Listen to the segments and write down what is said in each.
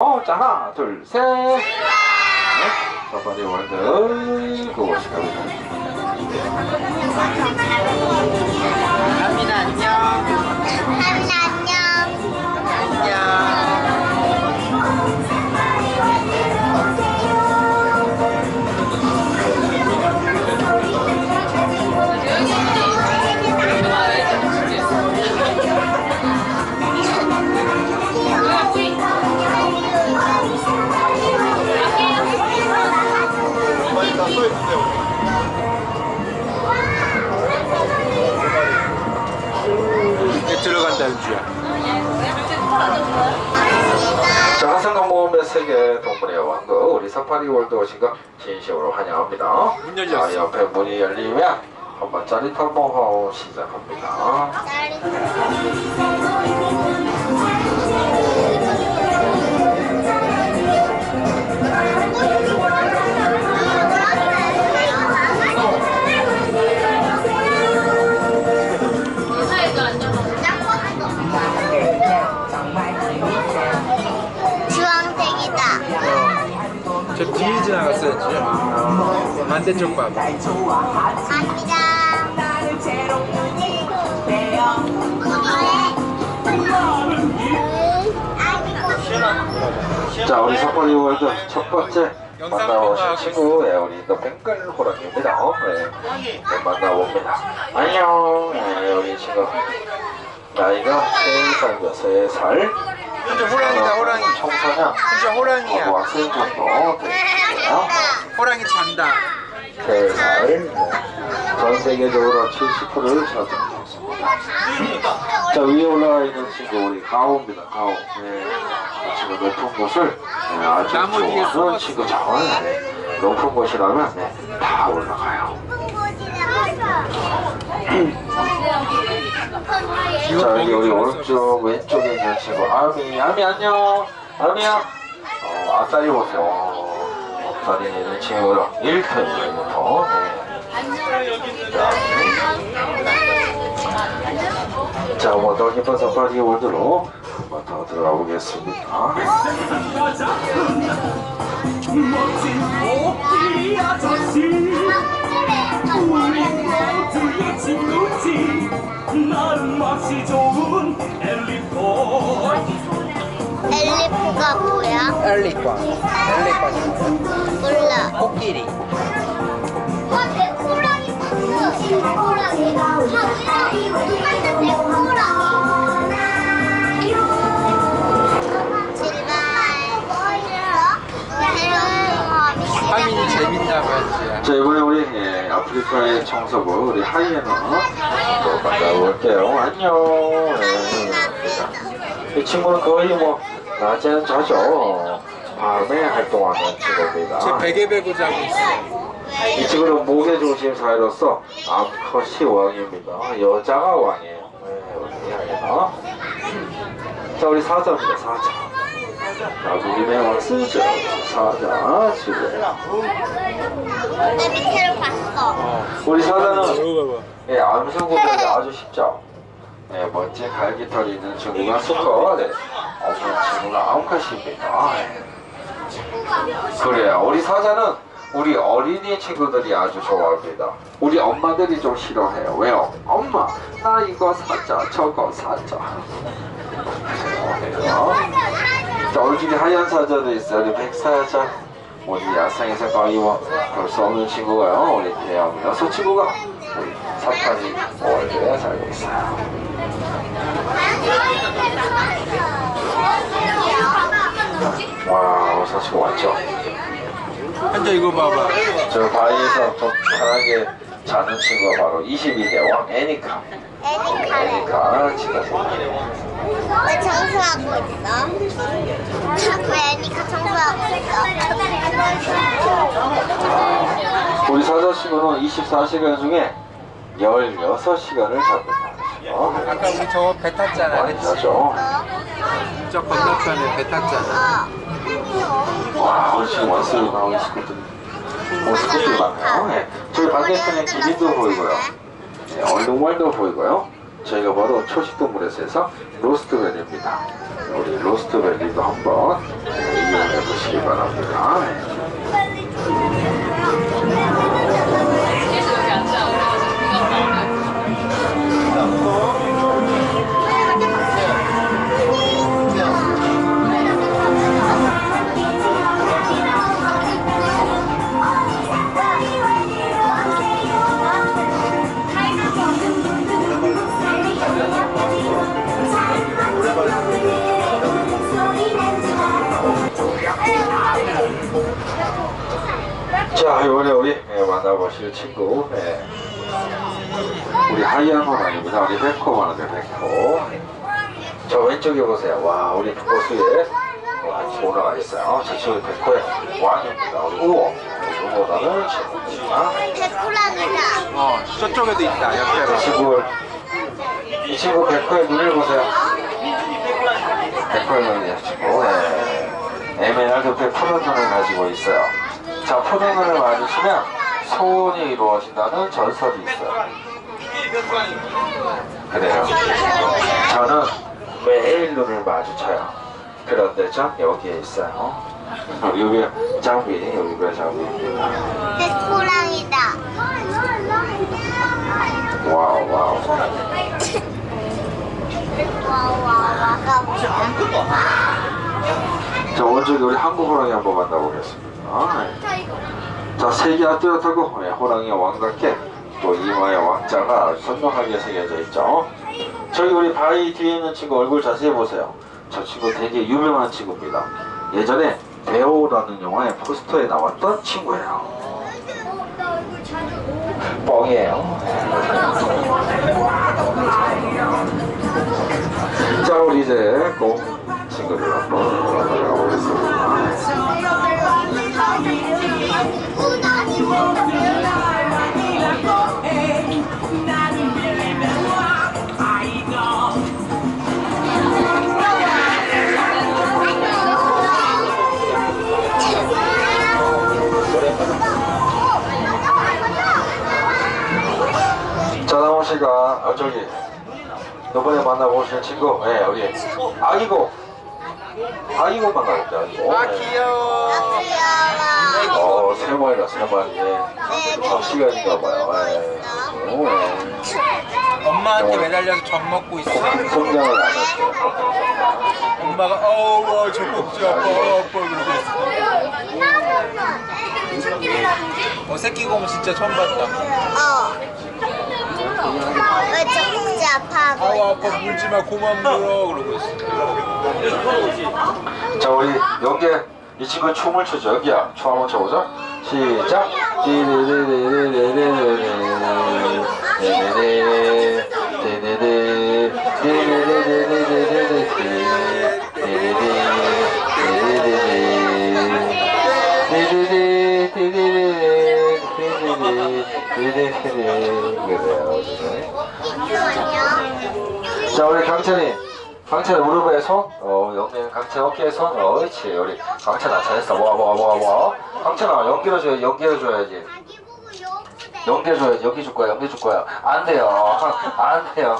어, 자, 하나, 둘, 셋. 네. 서파리 월드 그것이 갑니다. 아미나 안녕. 안녕. 오신 거 진심으로 환영합니다. 문 열렸어. 자, 옆에 문이 열리면 한번 짜릿한 모험 시작합니다. 주황색 저 뒤에 지나갔어야지. 반대쪽 봐봐. 갑니다. 자, 우리 사파리 월드 첫 번째 만나오신 친구, 예, 우리 더 뱅글 호랑이입니다. 네, 네, 만나봅니다. 안녕, 예, 우리 친구. 나이가 3살이죠, 3살. 혼자 호랑이다 호랑이. 청소년, 혼자 호랑이야. 고학생 정도 되시고요. 호랑이 잔다. 3살. 전 세계적으로 70%를 차지하고 있습니다. 자, 위에 올라와 있는 친구, 우리 가오입니다, 가오. 네. 이 친구 높은 곳을 네, 아주 좋아하는. 친구 자원. 네. 높은 곳이라면 네, 다 올라가요. 자, 여기 우리 오른쪽, 왼쪽에 있는 친구, 아미, 아미 안녕. 아미야. 어, 앞다리 보세요. 어, 앞다리 있는 친구로 1터입니다, 1터. 네. 자, 자, 뭐, 더 깊은 사파리 월드로 한번 더 들어가 보겠습니다. 이 아저씨 모두의 친구지 나름 맛이 좋은 엘리포 엘리프가 뭐야? 엘리권. 엘리권. 몰라. 코끼리. 와, 내 호랑이 봤어. 내 호랑이. 호랑이. 똑같은 내 호랑이. 제발. 하민이 아프리카의 청소부, 우리 하이에나 또 만나볼게요. 안녕. 예, 이 친구는 거의 뭐, 낮에는 자죠. 밤에 활동하는 친구입니다. 제 베개 베고 자고 있어. 이 친구는 목의 중심 사회로서 암컷이 왕입니다. 여자가 왕이에요. 네, 우리 하이에나. 자, 우리 사자입니다, 사자. 자, 우리의 왕스죠. 사자, 지금. 내 밑에를 봤어. 우리 사자는 이거 봐봐. 예, 암수 구별이 아주 쉽죠. 예, 먼지 갈기털이 있는 친구가 수컷, 네. 없는 친구가 암컷입니다. 예. 그래요. 우리 사자는 우리 어린이 친구들이 아주 좋아합니다. 우리 엄마들이 좀 싫어해요. 왜요? 엄마, 나 이거 사자, 저거 사자. 그래요. 자, 집에 하얀 사자도 있어요. 백사자. 우리 야생에서 거의 뭐, 볼 수 없는 친구가요. 우리 대형 여섯 친구가 우리 사파리 월드에 살고 있어요. 와, 여섯 친구 왔죠? 현자 이거 봐봐. 저 바위에서 좀 편하게 자는 친구가 바로 22대 왕 애니카. 애니카래. 애니카 친구. 왜 청소하고 있어? 왜 애니카 청소하고 있어? 우리 사자 친구는 24시간 중에 16시간을 자고 있어요. 아까 우리 저거 배 탔잖아. 그치? 자죠. 저 건너편에 배 탔잖아. 어. 와, 우리 지금 원스로 나오는 친구들 모습들이 어, 많아요. 예. 저희 반대편에 지진도 보이고요. 예, 얼룩말도 네, 보이고요. 저희가 바로 초식동물에서 해서 로스트밸리입니다. 우리 로스트밸리도 한번 네, 이용해 보시기 바랍니다. 제 친구 네. 우리 하이한 건 아니구나 우리 백호만 하네 백호. 저 왼쪽에 보세요. 와 우리 보스에 올라가 있어요. 어, 제 친구 백호의 왕입니다. 우호. 우호라는 친구입니다. 백호랑이다. 어 저쪽에도 있다 옆에 이 친구 이 친구 백호의 눈을 보세요. 백호의 눈이 친구. 네. 에메랄드 백 푸른 눈을 가지고 있어요. 자 푸른 눈을 마주치면 소원이 이루어진다는 전설이 있어요. 그래요. 저는 매일 눈을 마주쳐요. 그런데 참 여기에 있어요. 유배 장비, 여기가 장비입니다. 내 호랑이다. 와우 와우. 자, 오늘 우리 한국 호랑이 한번 만나보겠습니다. 아. 자 세기와 뚜렷하고 네, 호랑이 왕답게 또 이마에 왕자가 선명하게 새겨져 있죠. 저기 우리 바위 뒤에 있는 친구 얼굴 자세히 보세요. 저 친구 되게 유명한 친구입니다. 예전에 배우라는 영화의 포스터에 나왔던 친구예요. 뻥이에요. 자 우리 이제 꼭 친구를 한번 만나보겠습니다. 씨가 어, 저기 너번에 만나보신 친구 예 네, 여기. 아기고. 아기고 만나볼게요 아기고. 아 귀여워. 아 귀여워. 어, 세발이다, 세발. 예. 밥 시간인가 봐요. 예. 오, 예. 엄마한테 어. 매달려서 젖 먹고 있어. 어, 그 성장을 안 했어요. 엄마가 어우, 어, 젖 꼭지 아파, 어, 아파, 그러고 있어. 어, 새끼 곰 진짜 처음 봤다. 어. 왜저 꼭지 아파하고 아우, 아빠 물지 마, 고만 물어. 그러고 있어. 자, 우리 여기에 이 친구가 춤을 추죠. 여기야. 춤 한번 춰보자. 시작. 자 우리 강찬이 강찬이 무릎에 손 어, 영민 강찬 어깨에 손 어, 옳지. 우리 강찬아 잘했어. 연기해줘야 연기해줘야지. 자기 보고 예쁘대. 연기해줘야지. 연기 줄 거야 연기 줄 거야. 안 돼요. 안 돼요.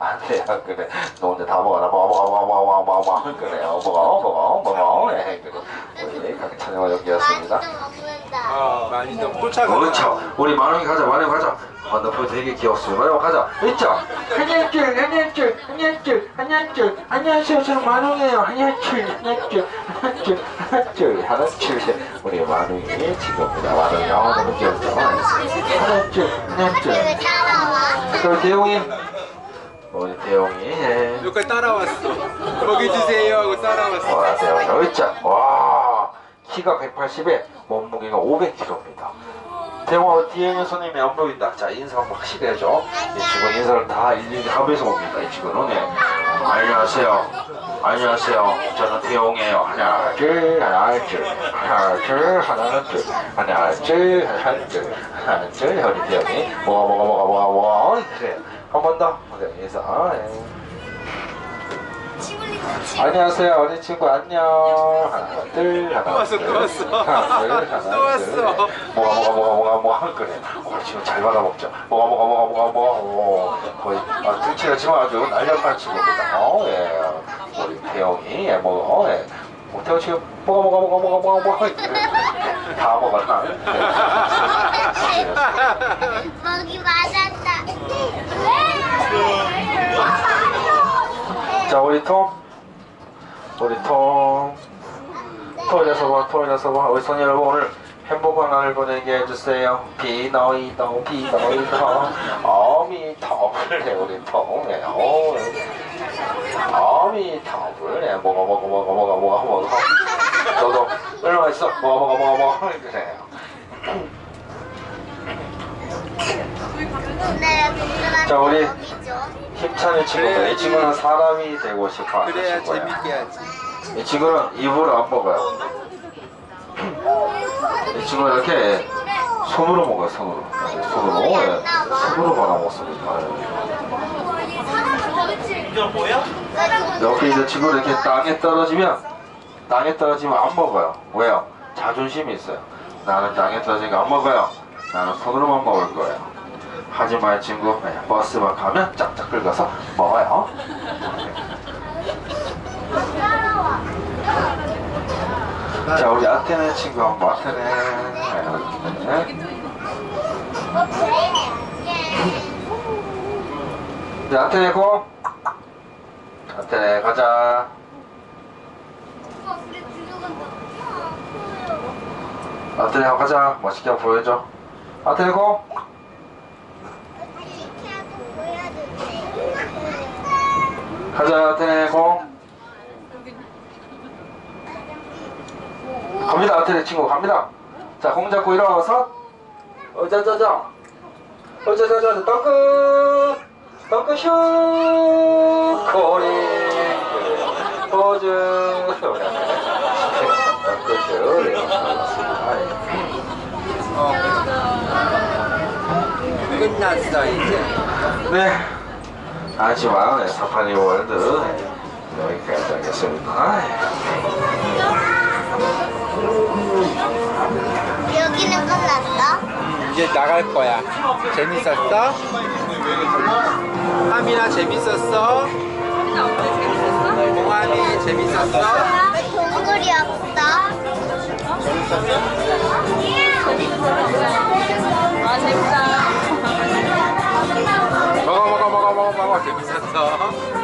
안 돼요. 그래. 너 혼자 다 먹어라. 먹어 먹어 먹어 먹어 먹어 먹어 그래. 어 먹어 먹어 먹어 예 그래. 우리 맛있어 먹는다. 아 많이 좀 쫓아가. 그렇죠. 우리 만원이 가자, 만원이 가자. 완더풀 되게 귀엽습니다. 가자. 있죠? 한양줄, 한양줄, 한양줄, 한양줄. 안녕하세요, 저는 만원이에요. 한양줄, 한양줄, 한양줄, 한양줄, 한양줄. 우리 만원이 지금입니다. 만원이 아 너무 귀엽죠? 왜 따라와? 그럼 대용이, 우리 대용이. 예. 여기까지 따라왔어. 먹이 주세요 하고 따라왔어. 와, 대용이 여기 있죠? 와, 키가 180에 몸무게가 500kg입니다. 대화 뒤에 손님이 안 보인다. 자 인사 한번 확실히 해줘. 이 친구 인사를 다 일일이 하면서 봅니다. 이 친구는 예. 안녕하세요. 안녕하세요. 저는 태용이에요. 하나 둘 하나 둘 하나 둘 하나 둘 하나 둘 하나 둘 하나 둘 우리 태용이 뭐가 뭐가 뭐가 뭐가 뭐가 그래 한 번 더. 네, 인사. 아, 예. 안녕하세요 우리 친구 안녕 하나 둘 하나 또 왔어, 둘또 왔어. 하나 둘 하나 또 왔어. 둘 뭐가 뭐가 뭐가 뭐가 뭐가 그래 우리 친구 잘 받아먹죠 뭐가 뭐가 뭐가 뭐가 뭐가 오, 거의 아, 등치가 지금 아주 날렵한 친구입니다 어예 우리 태영이 예, 뭐 예. 어, 태호 지금 먹어 먹어 먹어 먹어 먹어 먹어 다 먹었나? 먹이 맞았다. 자 우리 톰. 우리 톰. 토일에서 봐 토일에서 봐 우리 손 여러분 오늘 행복한 날을 보내게 해주세요. 비너이더 비너이더 어미터블 해 우리 톰 네, 어, 어미터블 해. 먹어 먹어 먹어 먹어 먹어 먹어 너도 얼마나 있어. 먹어 먹어 먹어 먹어 그래 자, 우리 힘찬이 친구들 이 친구는 사람이 되고 싶어 하는 그래야 친구야 재밌게 하지. 이 친구는 입으로 안 먹어요. 이 친구는 이렇게 손으로 먹어요, 손으로. 손으로. 예. 손으로 받아 먹습니다. 옆에 있는 친구는 이렇게 땅에 떨어지면, 땅에 떨어지면 안 먹어요. 왜요? 자존심이 있어요. 나는 땅에 떨어지는 거안 먹어요. 나는 손으로만 먹을 거예요. 하지만 이 친구, 예, 버스만 가면 짝짝 긁어서 먹어요. 자, 우리 아테네 친구 한번 아테네. 네. 네, 아테네 고. 아테네 가자. 아테네 가자. 멋있게 보여줘. 아테네 고. 가자, 아테네 고. 갑니다, 아테네 친구 갑니다. 자, 공 잡고 일어나서. 어자자자. 어자자자, 덩크. 덩크 슛. 코리. 포즈. 덩크 슛. 끝났어 이제. 네. 하지만 네, 사파리 월드 네, 여기까지 하겠습니다. 여기는 끝났어? 이제 나갈 거야. 재밌었어? 하민아 재밌었어? 공함이 재밌었어? 동굴이 없어? 먹어 먹어 먹어 먹어 먹어 재밌었어?